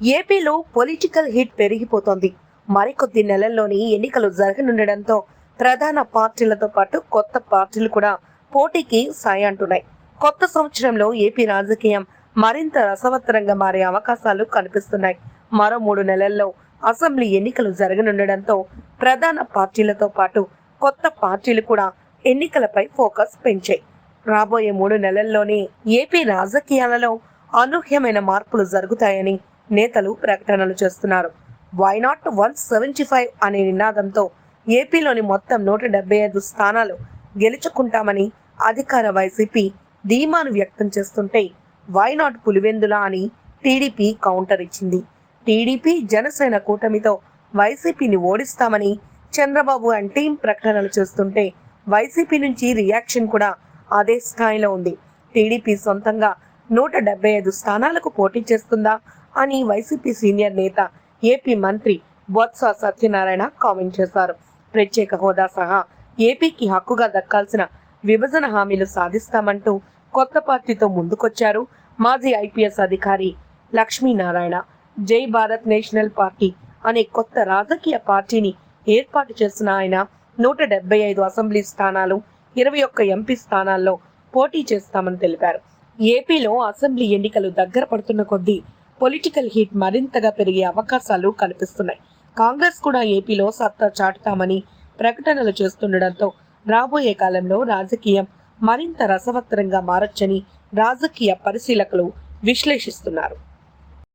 ఏపీలో political hit పెరిగిపోతోంది. మరికొద్ది నెలల్లోని ఎన్నికలు జరగనుండడంతో ప్రధాన పార్టీలతో పాటు కొత్త పార్టీలు కూడా పోటీకి సాయి అంటున్నాయి కొత్త సంవత్సరంలో ఏపీ రాజకీయం మరింత రసవత్తరంగా మారే అవకాశాలు కనిపిస్తున్నాయి. మరో మూడు నెలల్లో అసెంబ్లీ ఎన్నికలు జరగనుండడంతో ప్రధాన పార్టీలతో పాటు కొత్త పార్టీలు కూడా ఎన్నికలపై ఫోకస్ పెంచాయి. రాబోయే మూడు నెలల్లోనే ఏపీ రాజకీయాలలో అనూహ్యమైన మార్పులు జరుగుతాయని నేతలు ప్రకటనలు చేస్తున్నారు. Why not one seventy five అనే నినాదంతో ఏపీలోని మొత్తం నూట డెబ్బై ఐదు స్థానాలు గెలుచుకుంటామని అధికార వైసీపీ ధీమాను వ్యక్తం చేస్తుంటే వై నాట్ పులివెందుల అని టీడీపీ కౌంటర్ ఇచ్చింది. టీడీపీ జనసేన కూటమితో వైసీపీని ఓడిస్తామని చంద్రబాబు అండ్ టీం ప్రకటనలు చేస్తుంటే వైసీపీ నుంచి రియాక్షన్ కూడా అదే స్థాయిలో ఉంది. టీడీపీ సొంతంగా నూట డెబ్బై ఐదు స్థానాలకు పోటీ చేస్తుందా అని వైసీపీ సీనియర్ నేత ఏపీ మంత్రి బొత్స సత్యనారాయణ కామెంట్ చేశారు. ప్రత్యేక హోదా సహా ఏపీకి హక్కుగా దక్కాల్సిన విభజన హామీలు సాధిస్తామంటూ కొత్త పార్టీతో ముందుకొచ్చారు మాజీ ఐపీఎస్ అధికారి లక్ష్మీనారాయణ. జై భారత్ నేషనల్ పార్టీ అనే కొత్త రాజకీయ పార్టీని ఏర్పాటు చేసిన ఆయన నూట డెబ్బై ఐదు అసెంబ్లీ స్థానాలు ఇరవై ఒక్క ఎంపీ స్థానాల్లో పోటీ చేస్తామని తెలిపారు. ఏపీలో అసెంబ్లీ ఎన్నికలు దగ్గర పడుతున్న కొద్దీ పొలిటికల్ హీట్ మరింతగా పెరిగే అవకాశాలు కనిపిస్తున్నాయి కాంగ్రెస్ కూడా ఏపీలో సత్తా చాటుతామని ప్రకటనలు చేస్తుండటంతో రాబోయే కాలంలో రాజకీయం మరింత రసవత్తరంగా మారొచ్చని రాజకీయ పరిశీలకులు విశ్లేషిస్తున్నారు.